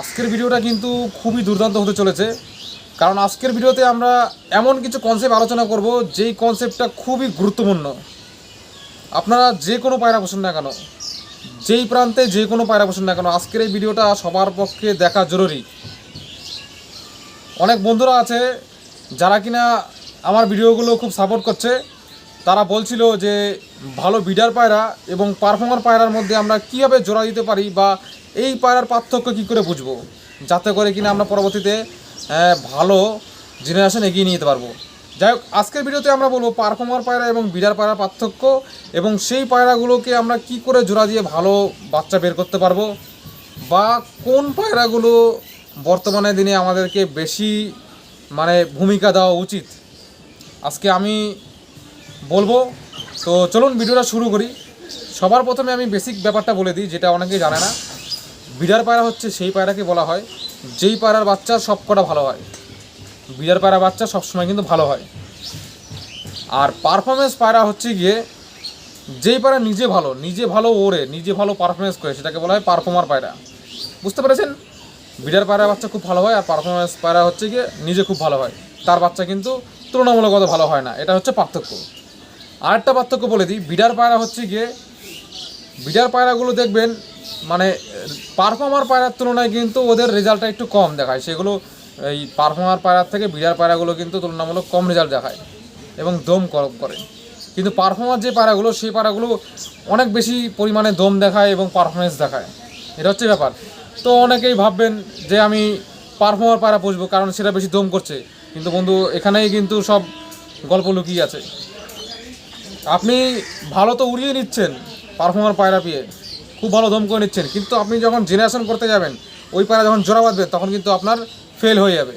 আজকের ভিডিওটা কিন্তু খুবই দুর্দান্ত হতে চলেছে। কারণ আজকের ভিডিওতে আমরা এমন কিছু কনসেপ্ট আলোচনা করব, যেই কনসেপ্টটা খুবই গুরুত্বপূর্ণ। আপনারা যে কোনো পায়রা বসেন না কেন, যেই প্রান্তে যে কোনো পায়রা বসেন না কেন, আজকের এই ভিডিওটা সবার পক্ষে দেখা জরুরি। অনেক বন্ধুরা আছে যারা কিনা আমার ভিডিওগুলো খুব সাপোর্ট করছে। তারা বলছিল যে ভালো বিডার পায়রা এবং পারফর্মার পায়রার মধ্যে আমরা কীভাবে জোড়া দিতে পারি বা এই পায়রার পার্থক্য কী করে বুঝব, যাতে করে কিনা আমরা পরবর্তীতে ভালো জেনারেশন এগিয়ে নিয়ে যেতে পারব। যাই হোক, আজকের ভিডিওতে আমরা বলব পারফর্মার পায়রা এবং বিডার পায়রার পার্থক্য এবং সেই পায়রাগুলোকে আমরা কি করে জোড়া দিয়ে ভালো বাচ্চা বের করতে পারব বা কোন পায়রাগুলো বর্তমানে দিনে আমাদেরকে বেশি মানে ভূমিকা দেওয়া উচিত। আজকে আমি বলব। তো চলুন ভিডিওটা শুরু করি। সবার প্রথমে আমি বেসিক ব্যাপারটা বলে দিই, যেটা অনেকেই জানে না। বিড়ার পায়রা হচ্ছে সেই পায়রাকে বলা হয়, যেই পায়রার বাচ্চা সব কটা ভালো হয়। বিড়ার পায়রা বাচ্চা সবসময় কিন্তু ভালো হয়। আর পারফরমেন্স পায়রা হচ্ছে গিয়ে, যেই পায়রা নিজে ভালো নিজে ভালো ওরে নিজে ভালো পারফরমেন্স করে, সেটাকে বলা হয় পারফর্মার পায়রা। বুঝতে পেরেছেন? বিড়ার পায়রা বাচ্চা খুব ভালো হয়, আর পারফরমেন্স পায়রা হচ্ছে গিয়ে নিজে খুব ভালো হয়। তার বাচ্চা কিন্তু তুলনামূলক অত ভালো হয় না। এটা হচ্ছে পার্থক্য। আরেকটা পার্থক্য বলে দিই, বিডার পায়রা হচ্ছে গিয়ে, বিডার পায়রাগুলো দেখবেন মানে পারফর্মার পায়রার তুলনায় কিন্তু ওদের রেজাল্টটা একটু কম দেখায়। সেগুলো এই পারফর্মার পায়রার থেকে বিডার পায়রাগুলো কিন্তু তুলনামূলক কম রেজাল্ট দেখায় এবং দম কর- করে। কিন্তু পারফর্মার যে পায়রাগুলো, সেই পায়রাগুলো অনেক বেশি পরিমাণে দম দেখায় এবং পারফরমেন্স দেখায়। এটা হচ্ছে ব্যাপার। তো অনেকেই ভাববেন যে আমি পারফর্মার পায়রা পুষবো, কারণ সেটা বেশি দম করছে। কিন্তু বন্ধু, এখানেই কিন্তু সব গল্প লুকিয়ে আছে। আপনি ভালো তো উড়িয়ে নিচ্ছেন পারফর্মার পায়রা পেয়ে। খুব ভালো দম করে নিচ্ছেন। কিন্তু আপনি যখন জেনারেশন করতে যাবেন, ওই পায়রা যখন জোড়া বাঁধবে, তখন কিন্তু আপনার ফেল হয়ে যাবে।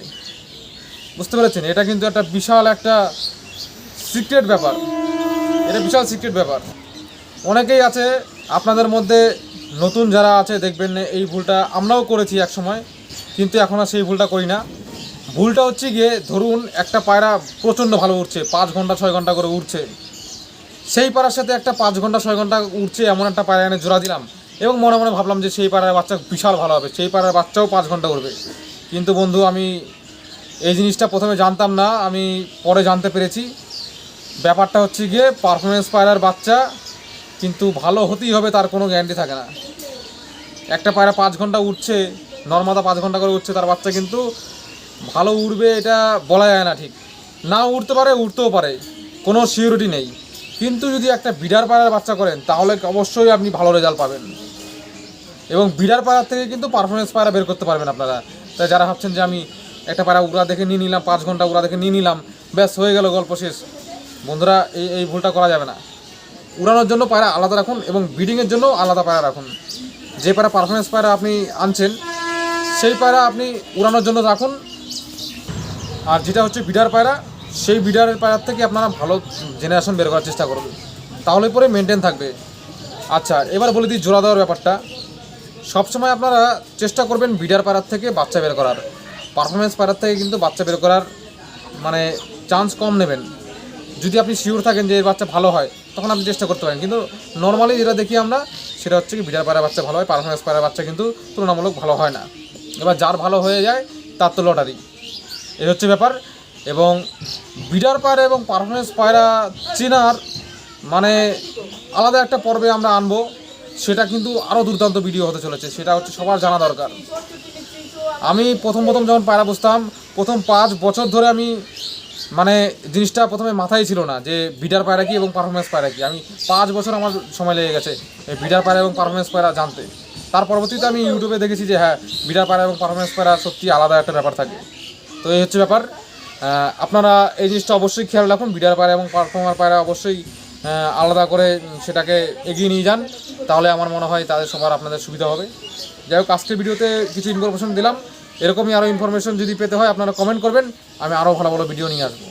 বুঝতে পেরেছেন? এটা কিন্তু একটা বিশাল একটা সিক্রেট ব্যাপার। এটা বিশাল সিক্রেট ব্যাপার। অনেকেই আছে, আপনাদের মধ্যে নতুন যারা আছে, দেখবেন এই ভুলটা আমরাও করেছি এক সময় কিন্তু এখন আর সেই ভুলটা করি না। ভুলটা হচ্ছে গিয়ে, ধরুন একটা পায়রা প্রচণ্ড ভালো উঠছে পাঁচ ঘণ্টা, ছয় ঘণ্টা করে উঠছে সেই পাড়ার সাথে একটা পাঁচ ঘণ্টা, ছয় ঘণ্টা উঠছে এমন একটা পায়রা এনে জোড়া দিলাম। এবং মনে মনে ভাবলাম যে সেই পাড়ার বাচ্চা বিশাল ভালো হবে, সেই পাড়ার বাচ্চাও পাঁচ ঘণ্টা উঠবে কিন্তু বন্ধু, আমি এই জিনিসটা প্রথমে জানতাম না, আমি পরে জানতে পেরেছি। ব্যাপারটা হচ্ছে গিয়ে পারফরমেন্স পায়রার বাচ্চা, কিন্তু ভালো হতেই হবে, তার কোনো গ্যারান্টি থাকে না। একটা পায়রা পাঁচ ঘণ্টা উঠছে নর্মাদা পাঁচ ঘণ্টা করে উঠছে তার বাচ্চা, কিন্তু ভালো উঠবে এটা বলা যায় না ঠিক। না উঠতে পারে উঠতেও পারে, কোনো সিউরিটি নেই। কিন্তু যদি একটা বিডার পায়রার বাচ্চা করেন, তাহলে অবশ্যই আপনি ভালো রেজাল্ট পাবেন। এবং বিডার পায়রার থেকে কিন্তু পারফরমেন্স পায়রা বের করতে পারবেন আপনারা। তাই যারা ভাবছেন যে আমি একটা পায়রা উড়া দেখে নিয়ে নিলাম, পাঁচ ঘণ্টা উড়া দেখে নিয়ে নিলাম, ব্যাস, হয়ে গেল গল্প শেষ। বন্ধুরা, এই এই ভুলটা করা যাবে না। উড়ানোর জন্য পায়রা আলাদা রাখুন এবং ব্রিডিংয়ের জন্য আলাদা পায়রা রাখুন। যে পায়রা পারফরমেন্স পায়রা আপনি আনছেন, সেই পায়রা আপনি উড়ানোর জন্য রাখুন। আর যেটা হচ্ছে বিডার পায়রা সেই বিডারের পায়রার থেকে আপনারা ভালো জেনারেশন বের করার চেষ্টা করুন। তাহলে পরে মেনটেন থাকবে। আচ্ছা এবার বলে দিই জোড়া দেওয়ার ব্যাপারটা। সবসময় আপনারা চেষ্টা করবেন বিডার পায়রার থেকে বাচ্চা বের করার। পারফরমেন্স পায়রার থেকে কিন্তু বাচ্চা বের করার মানে চান্স কম নেবেন। যদি আপনি শিওর থাকেন যে বাচ্চা ভালো হয়, তখন আপনি চেষ্টা করতে পারেন। কিন্তু নর্মালি যেটা দেখি আমরা, সেটা হচ্ছে কি বিডার পায়রা বাচ্চা ভালো হয় পারফরমেন্স পায়রা বাচ্চা কিন্তু তুলনামূলক ভালো হয় না। এবার যার ভালো হয়ে যায়, তার তো লটারি এই হচ্ছে ব্যাপার। এবং বিডার পায়রা এবং পারফরমেন্স পায়রা চেনার মানে আলাদা একটা পর্বে আমরা আনব। সেটা কিন্তু আরও দুর্দান্ত ভিডিও হতে চলেছে। সেটা হচ্ছে সবার জানা দরকার। আমি প্রথম প্রথম যখন পায়রা বসতাম, প্রথম পাঁচ বছর ধরে আমি মানে জিনিসটা প্রথমে মাথায় ছিল না যে বিডার পায়রা কি এবং পারফরমেন্স পায়রা কি। আমি পাঁচ বছর আমার সময় লেগে গেছে এই বিডার পায়রা এবং পারফরমেন্স পায়রা জানতে। তার পরবর্তীতে আমি ইউটিউবে দেখেছি যে হ্যাঁ বিডার পায়রা এবং পারফরমেন্স পায়রা সত্যি আলাদা একটা ব্যাপার থাকে। তো এই হচ্ছে ব্যাপার। আপনারা এই জিনিসটা অবশ্যই খেয়াল রাখুন বিডার পায়রা এবং পারফর্মার পায়রা অবশ্যই আলাদা করে সেটাকে এগিয়ে নিয়ে যান, তাহলে আমার মনে হয় তাদের সবার আপনাদের সুবিধা হবে। যাই হোক, আজকের ভিডিওতে কিছু ইনফরমেশন দিলাম, এরকমই আরও ইনফরমেশন যদি পেতে হয়, আপনারা কমেন্ট করবেন, আমি আরও ভালো ভালো ভিডিও নিয়ে আসব।